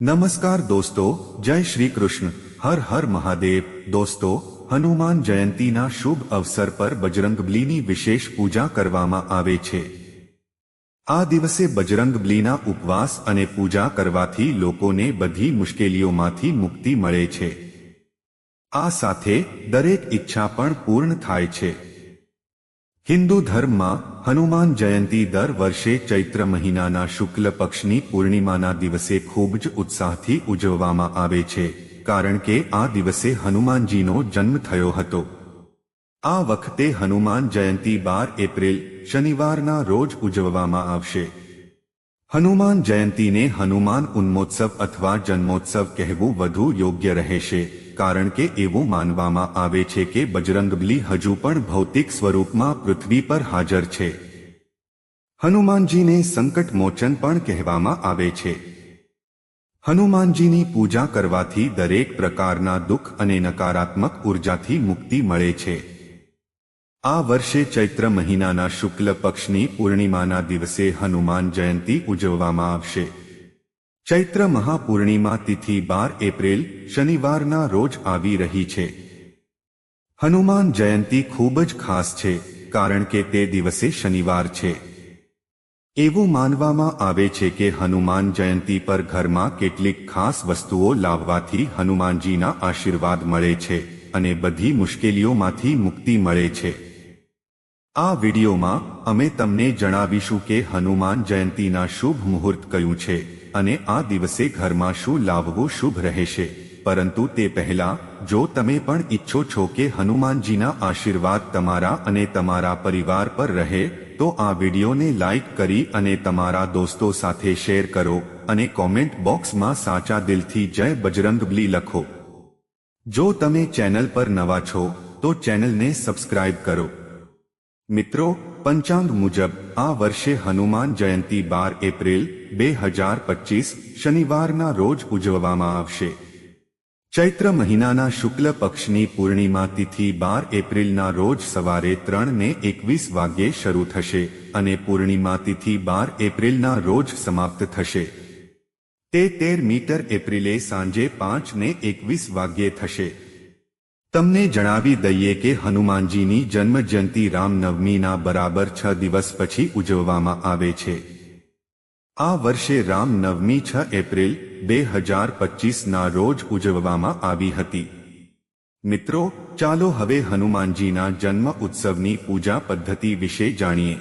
નમસ્કાર દોસ્તો, જય શ્રી કૃષ્ણ. હર હર મહાદેવ. દોસ્તો, હનુમાન જયંતીના શુભ અવસર પર બજરંગબલીની વિશેષ પૂજા કરવામાં આવે છે. આ દિવસે બજરંગબલીના ઉપવાસ અને પૂજા કરવાથી લોકોને બધી મુશ્કેલીઓમાંથી મુક્તિ મળે છે. આ સાથે દરેક ઈચ્છા પણ પૂર્ણ થાય છે. હિન્દુ ધર્મમાં હનુમાન જયંતી દર વર્ષે ચૈત્ર મહિનાના શુક્લ પક્ષની પૂર્ણિમાના દિવસે ખૂબ જ ઉત્સાહથી ઉજવવામાં આવે છે, કારણ કે આ દિવસે હનુમાનજીનો જન્મ થયો હતો. આ વખતે હનુમાન જયંતી બાર એપ્રિલ શનિવારના રોજ ઉજવવામાં આવશે. હનુમાન જયંતીને હનુમાન ઉન્મોત્સવ અથવા જન્મોત્સવ કહેવું વધુ યોગ્ય રહેશે, કારણ કે એવું માનવામાં આવે છે કે બજરંગબલી હજુ પણ ભૌતિક સ્વરૂપમાં પૃથ્વી પર હાજર છે. હનુમાનજીને સંકટ મોચન પણ કહેવામાં આવે છે. હનુમાનજીની પૂજા કરવાથી દરેક પ્રકારના દુઃખ અને નકારાત્મક ઉર્જાથી મુક્તિ મળે છે. આ વર્ષે ચૈત્ર મહિનાના શુક્લ પક્ષની પૂર્ણિમાના દિવસે હનુમાન જયંતી ઉજવવામાં આવશે. ચૈત્ર મહાપૂર્ણિમા તિથિ બાર એપ્રિલ શનિવારના રોજ આવી રહી છે. હનુમાન જયંતી ખૂબ જ ખાસ છે, કારણ કે તે દિવસે શનિવાર છે. એવું માનવામાં આવે છે કે હનુમાન જયંતી પર ઘરમાં કેટલીક ખાસ વસ્તુઓ લાવવાથી હનુમાનજીના આશીર્વાદ મળે છે અને બધી મુશ્કેલીઓમાંથી મુક્તિ મળે છે. આ વિડીયોમાં અમે તમને જણાવીશું કે હનુમાન જયંતીના શુભ મુહૂર્ત કયું છે અને આ દિવસે ઘરમાં શું લાવવું શુભ રહેશે. પરંતુ તે પહેલા, જો તમે પણ ઈચ્છો છો કે હનુમાનજીના આશીર્વાદ તમારા અને તમારા પરિવાર પર રહે, તો આ વિડીયોને લાઈક કરી અને તમારા દોસ્તો સાથે શેર કરો અને કોમેન્ટ બોક્સમાં સાચા દિલથી જય બજરંગબલી લખો. જો તમે ચેનલ પર નવા છો, તો ચેનલને સબસ્ક્રાઇબ કરો. મિત્રો, પંચાંગ મુજબ, આ વર્ષે હનુમાન જયંતી બાર એપ્રિલ, બે હજાર પચીસ, શનિવારના રોજ ઉજવવામાં આવશે. ચૈત્ર મહિનાના શુક્લ પક્ષની પૂર્ણિમા તિથિ બાર એપ્રિલના રોજ સવારે ત્રણ ને એકવીસ વાગ્યે શરૂ થશે અને પૂર્ણિમા તિથિ બાર એપ્રિલના રોજ સમાપ્ત થશે. તે તેર મીટર એપ્રિલે સાંજે પાંચ ને એકવીસ વાગ્યે થશે. તમને જણાવી દઈએ કે હનુમાનજીની જન્મજયંતિ રામનવમીના બરાબર છ દિવસ પછી ઉજવવામાં આવે છે. આ વર્ષે રામનવમી છ એપ્રિલ, બે હજાર પચીસના રોજ ઉજવવામાં આવી હતી. મિત્રો, ચાલો હવે હનુમાનજીના જન્મ ઉત્સવની પૂજા પદ્ધતિ વિશે જાણીએ.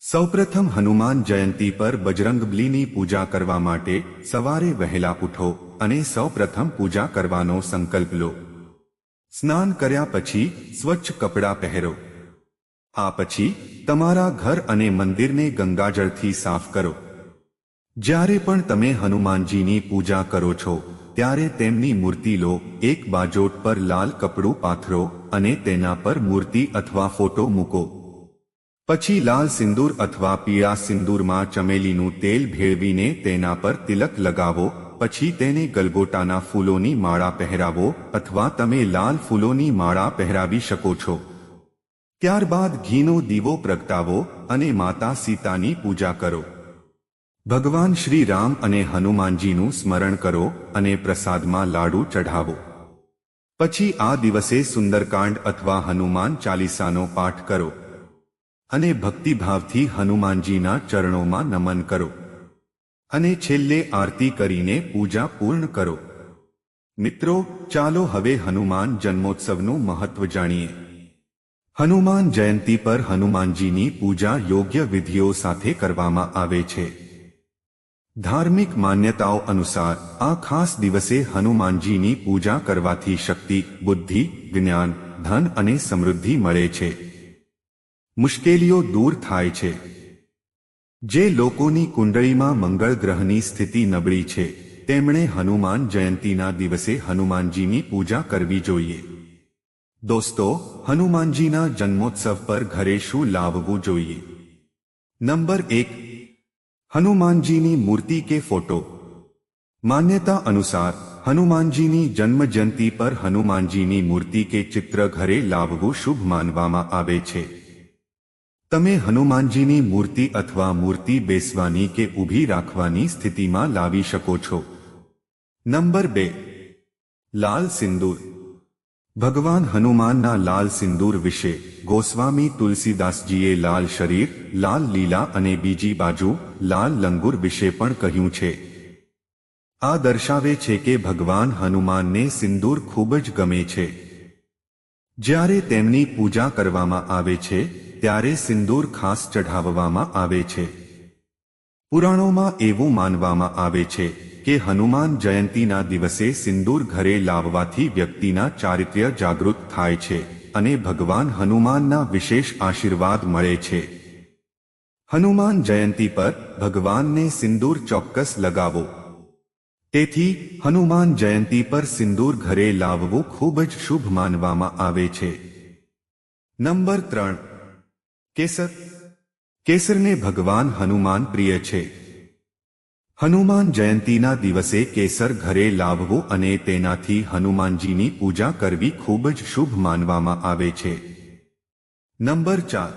સૌપ્રથમ હનુમાન જયંતી પર બજરંગબલીની પૂજા કરવા માટે સવારે વહેલા ઉઠો અને સૌપ્રથમ પૂજા કરવાનો સંકલ્પ લો. સ્નાન કર્યા પછી સ્વચ્છ કપડાં પહેરો. આ પછી તમારા ઘર અને મંદિરને ગંગાજળથી સાફ કરો. જ્યારે પણ તમે હનુમાનજીની પૂજા કરો છો, ત્યારે તેમની મૂર્તિ લો, એક બાજોટ પર લાલ કપડું પાથરો અને તેના પર મૂર્તિ અથવા ફોટો મૂકો. પછી લાલ સિંદૂર અથવા પીળા સિંદૂરમાં ચમેલીનું તેલ ભેળવીને તેના પર તિલક લગાવો પછી તેને ગલગોટાના ફૂલોની માળા પહેરાવો અથવા તમે લાલ ફૂલોની માળા પહેરાવી શકો છો. ત્યારબાદ ઘીનો દીવો પ્રગટાવો અને માતા સીતાની પૂજા કરો. ભગવાન શ્રી રામ અને હનુમાનજીનું સ્મરણ કરો અને પ્રસાદમાં લાડુ ચઢાવો. પછી આ દિવસે સુંદરકાંડ અથવા હનુમાન ચાલીસાનો પાઠ કરો અને ભક્તિભાવથી હનુમાનજીના ચરણોમાં નમન કરો. અને છેલ્લે આરતી કરીને પૂજા પૂર્ણ કરો. મિત્રો, ચાલો હવે હનુમાન જન્મોત્સવનું મહત્વ જાણીએ. હનુમાન જયંતી પર હનુમાનજીની પૂજા યોગ્ય વિધિઓ સાથે કરવામાં આવે છે. ધાર્મિક માન્યતાઓ અનુસાર આ ખાસ દિવસે હનુમાનજીની પૂજા કરવાથી શક્તિ, બુદ્ધિ, જ્ઞાન, ધન અને સમૃદ્ધિ મળે છે. મુશ્કેલીઓ દૂર થાય છે. જે લોકોની કુંડળીમાં મંગળ ગ્રહની સ્થિતિ નબળી છે, તેમણે હનુમાન જયંતીના દિવસે હનુમાનજીની પૂજા કરવી જોઈએ. દોસ્તો, હનુમાનજીના જન્મોત્સવ પર ઘરે શું લાવવું જોઈએ? નંબર એક. હનુમાનજીની મૂર્તિ કે ફોટો? માન્યતા અનુસાર, હનુમાનજીની જન્મજયંતી પર હનુમાનજીની મૂર્તિ કે ચિત્ર ઘરે લાવવું શુભ માનવામાં આવે છે. તમે હનુમાનજીની મૂર્તિ અથવા મૂર્તિ બેસવાની કે ઊભી રાખવાની સ્થિતિમાં લાવી શકો છો. નંબર બે. લાલ સિંદૂર. ભગવાન હનુમાનના લાલ સિંદૂર વિશે ગોસ્વામી તુલસીદાસજીએ લાલ શરીર, લાલ લીલા અને બીજી બાજુ લાલ લંગુર વિશે પણ કહ્યું છે. આ દર્શાવે છે કે ભગવાન હનુમાનને સિંદૂર ખૂબ જ ગમે છે. જ્યારે તેમની પૂજા કરવામાં આવે છે, ત્યારે સિંદૂર ખાસ ચઢાવવામાં આવે છે. પુરાણોમાં એવું માનવામાં આવે છે કે હનુમાન જયંતીના દિવસે સિંદૂર ઘરે લાવવાથી વ્યક્તિના ચારિત્ર્ય જાગૃત થાય છે અને ભગવાન હનુમાનના વિશેષ આશીર્વાદ મળે છે. હનુમાન જયંતી પર ભગવાનને સિંદૂર ચોક્કસ લગાવો. તેથી હનુમાન જયંતી પર સિંદૂર ઘરે લાવવું ખૂબ જ શુભ માનવામાં આવે છે. નંબર ત્રણ. કેસર. કેસરને ભગવાન હનુમાન પ્રિય છે. હનુમાન જયંતીના દિવસે કેસર ઘરે લાવવું અને તેનાથી હનુમાનજીની પૂજા કરવી ખૂબ જ શુભ માનવામાં આવે છે. નંબર ચાર.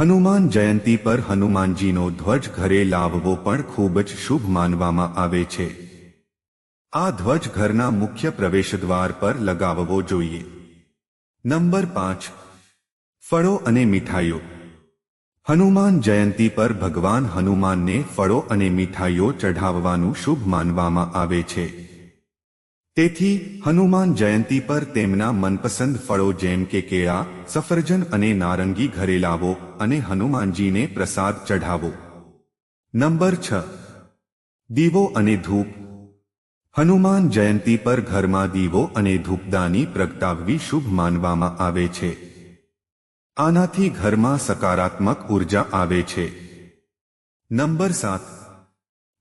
હનુમાન જયંતી પર હનુમાનજીનો ધ્વજ ઘરે લાવવો પણ ખૂબ જ શુભ માનવામાં આવે છે. આ ધ્વજ ઘરના મુખ્ય પ્રવેશદ્વાર પર લગાવવો જોઈએ. નંબર પાંચ. ફળો અને મીઠાઈઓ. હનુમાન જયંતી પર ભગવાન હનુમાનને ફળો અને મીઠાઈઓ ચઢાવવાનું શુભ માનવામાં આવે છે. તેથી, હનુમાન જયંતી પર તેમના મનપસંદ ફળો જેમ કે કેળા, સફરજન અને નારંગી ઘરે લાવો અને હનુમાનજીને પ્રસાદ ચઢાવો. નંબર છ. દીવો અને ધૂપ. હનુમાન જયંતી પર ઘરમાં દીવો અને ધૂપદાની પ્રગટાવવી શુભ માનવામાં આવે છે. આનાથી ઘરમાં સકારાત્મક ઊર્જા આવે છે. નંબર સાત.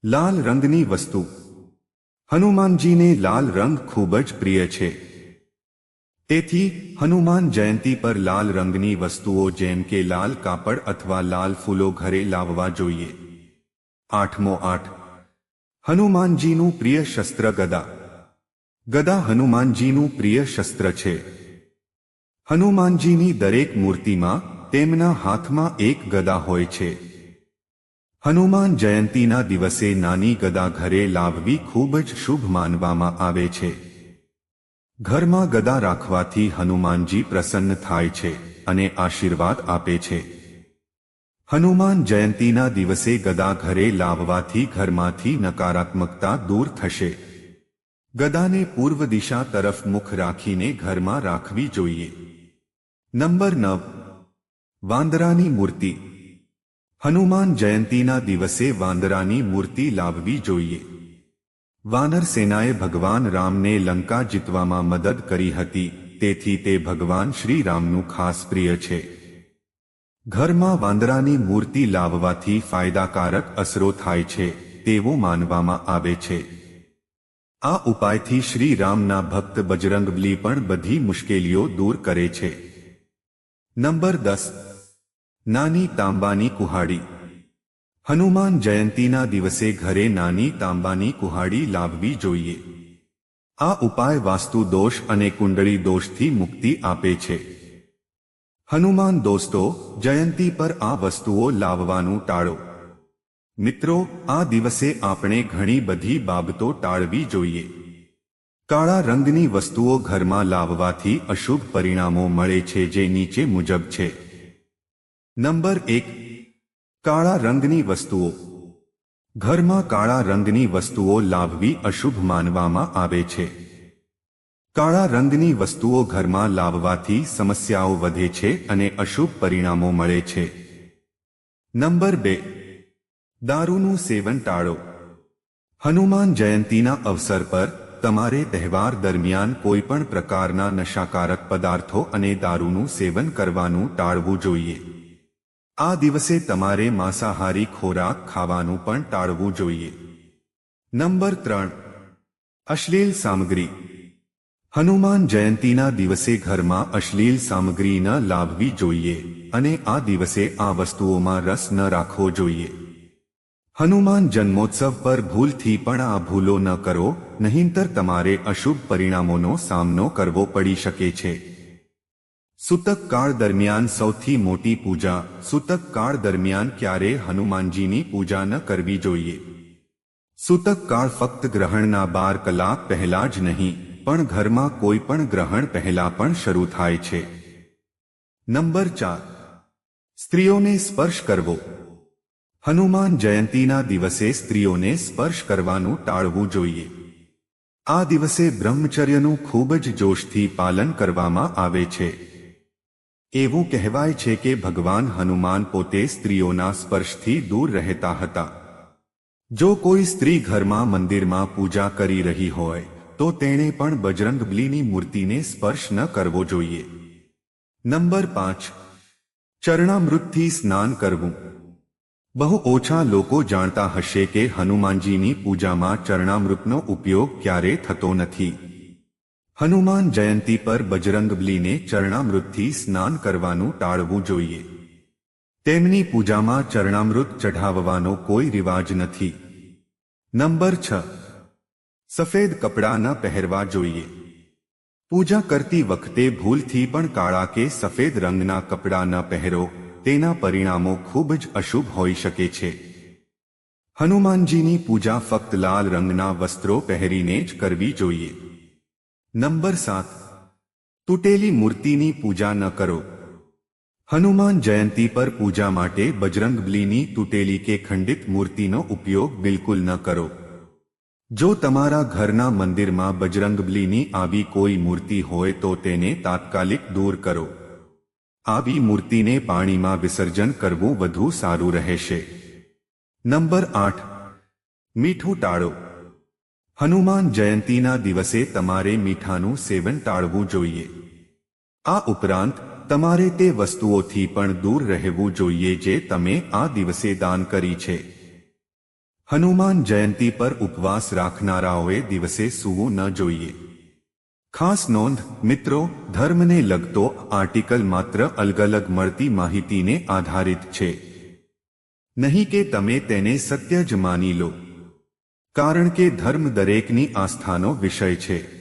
લાલ રંગની વસ્તુ. હનુમાનજીને લાલ રંગ ખૂબ જ પ્રિય છે. તેથી, હનુમાન જયંતી પર લાલ રંગની વસ્તુઓ જેમ કે લાલ કાપડ અથવા લાલ ફૂલો ઘરે લાવવા જોઈએ. આઠમો આઠ. હનુમાનજીનું પ્રિય શસ્ત્ર ગદા. ગદા હનુમાનજીનું પ્રિય શસ્ત્ર છે. હનુમાનજીની દરેક મૂર્તિમાં તેમના હાથમાં એક ગદા હોય છે. હનુમાન જયંતીના દિવસે નાની ગદા ઘરે લાવવી ખૂબ જ શુભ માનવામાં આવે છે. ઘરમાં ગદા રાખવાથી હનુમાનજી પ્રસન્ન થાય છે અને આશીર્વાદ આપે છે. હનુમાન જયંતીના દિવસે ગદા ઘરે લાવવાથી ઘરમાંથી નકારાત્મકતા દૂર થશે. ગદાને પૂર્વ દિશા તરફ મુખ રાખીને ઘરમાં રાખવી જોઈએ. નંબર નવ. વાંદરાની મૂર્તિ. હનુમાન જયંતીના દિવસે વાંદરાની મૂર્તિ લાવવી જોઈએ. વાનર સેનાએ ભગવાન રામને લંકા જીતવામાં મદદ કરી હતી, તેથી તે ભગવાન શ્રીરામનું ખાસ પ્રિય છે. ઘરમાં વાંદરાની મૂર્તિ લાવવાથી ફાયદાકારક અસરો થાય છે, તેવું માનવામાં આવે છે. આ ઉપાયથી શ્રી રામના ભક્ત બજરંગબલી પણ બધી મુશ્કેલીઓ દૂર કરે છે. નંબર દસ. નાની તાંબાની કુહાડી. હનુમાન જયંતીના દિવસે ઘરે નાની તાંબાની કુહાડી લાવવી જોઈએ. આ ઉપાય વાસ્તુ દોષ અને કુંડળી દોષથી મુક્તિ આપે છે. હનુમાન દોસ્તો, જયંતી પર આ વસ્તુઓ લાવવાનું ટાળો. મિત્રો, આ દિવસે આપણે ઘણી બધી બાબતો ટાળવી જોઈએ. કાળા રંગની વસ્તુઓ ઘરમાં લાવવાથી અશુભ પરિણામો મળે છે જે નીચે મુજબ છે. નંબર એક, કાળા રંગની વસ્તુઓ. ઘરમાં કાળા રંગની વસ્તુઓ લાવવી અશુભ માનવામાં આવે છે. કાળા રંગની વસ્તુઓ ઘરમાં લાવવાથી સમસ્યાઓ વધે છે અને અશુભ પરિણામો મળે છે. નંબર બે. દારૂનું સેવન ટાળો. હનુમાન જયંતીના અવસર પર તમારે તહેવાર દરમિયાન કોઈ પણ પ્રકારના નશાકારક પદાર્થો અને દારૂનું સેવન કરવાનું ટાળવું જોઈએ. આ દિવસે તમારે માંસાહારી ખોરાક ખાવાનું પણ ટાળવું જોઈએ. નંબર ત્રણ. અશ્લીલ સામગ્રી. હનુમાન જયંતીના દિવસે ઘરમાં અશ્લીલ સામગ્રી ન લાવવી જોઈએ અને આ દિવસે આ વસ્તુઓમાં રસ ન રાખવો જોઈએ. હનુમાન જન્મોત્સવ પર ભૂલથી પણ આ ભૂલો ન કરો, નહીંતર તમારે અશુભ પરિણામોનો સામનો કરવો પડી શકે છે. સૂતક કાળ દરમિયાન સૌથી મોટી પૂજા, સૂતક કાળ દરમિયાન ક્યારે હનુમાનજીની પૂજા ન કરવી જોઈએ. સૂતક કાળ ફક્ત ગ્રહણના બાર કલાક પહેલા જ નહીં પણ ઘરમાં કોઈ પણ ગ્રહણ પહેલા પણ શરૂ થાય છે. નંબર ચાર. સ્ત્રીઓને સ્પર્શ કરવો. હનુમાન જયંતીના દિવસે સ્ત્રીઓને સ્પર્શ કરવાનું ટાળવું જોઈએ. આ દિવસે બ્રહ્મચર્યનું ખૂબ જ જોશથી પાલન કરવામાં આવે છે. એવું કહેવાય છે કે ભગવાન હનુમાન પોતે સ્ત્રીઓના સ્પર્શથી દૂર રહેતા હતા. જો કોઈ સ્ત્રી ઘરમાં મંદિરમાં પૂજા કરી રહી હોય તો તેણે પણ બજરંગબલીની મૂર્તિને સ્પર્શ ન કરવો જોઈએ. નંબર પાંચ. ચરણામૃતથી સ્નાન કરવું. બહુ ઓછા લોકો જાણતા હશે કે હનુમાનજીની પૂજામાં ચરણામૃતનો ઉપયોગ ક્યારે થતો નથી. હનુમાન જયંતી પર બજરંગબલીને ચરણામૃતથી સ્નાન કરવાનું ટાળવું જોઈએ. તેમની પૂજામાં ચરણામૃત ચઢાવવાનો કોઈ રિવાજ નથી. નંબર છ. સફેદ કપડાં ન પહેરવા જોઈએ. પૂજા કરતી વખતે ભૂલથી પણ કાળા કે સફેદ રંગના કપડાં ન પહેરો, તેના પરિણામો ખૂબ જ અશુભ હોઈ શકે છે. હનુમાનજીની પૂજા ફક્ત લાલ રંગના વસ્ત્રો પહેરીને જ કરવી જોઈએ. નંબર સાત. તૂટેલી મૂર્તિની પૂજા ન કરો. હનુમાન જયંતી પર પૂજા માટે બજરંગબલીની તૂટેલી કે ખંડિત મૂર્તિનો ઉપયોગ બિલકુલ ન કરો. જો તમારા ઘરના મંદિરમાં બજરંગબલીની આવી કોઈ મૂર્તિ હોય તો તેને તાત્કાલિક દૂર કરો. આવી મૂર્તિને પાણીમાં વિસર્જન કરવું વધુ સારું રહેશે. નંબર આઠ. મીઠું ટાળો. હનુમાન જયંતીના દિવસે તમારે મીઠાનું સેવન ટાળવું જોઈએ. આ ઉપરાંત, તમારે તે વસ્તુઓથી પણ દૂર રહેવું જોઈએ જે તમે આ દિવસે દાન કરી છે. હનુમાન જયંતી પર ઉપવાસ રાખનારાઓએ દિવસે સૂવું ન જોઈએ. ખાસ નોંધ, મિત્રો, ધર્મને લગતો આર્ટિકલ માત્ર અલગ અલગ મળતી માહિતીને આધારિત છે. નહીં કે તમે તેને સત્ય જ માની લો. કારણ કે ધર્મ દરેકની આસ્થાનો વિષય છે.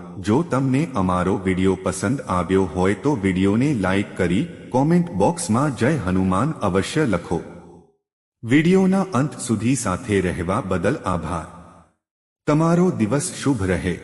જો તમને અમારો વીડિયો પસંદ આવ્યો હોય તો વિડીયોને લાઇક કરી કોમેન્ટ બોક્સમાં જય હનુમાન અવશ્ય લખો. વિડીયોના અંત સુધી સાથે રહેવા બદલ આભાર. તમારો દિવસ શુભ રહે.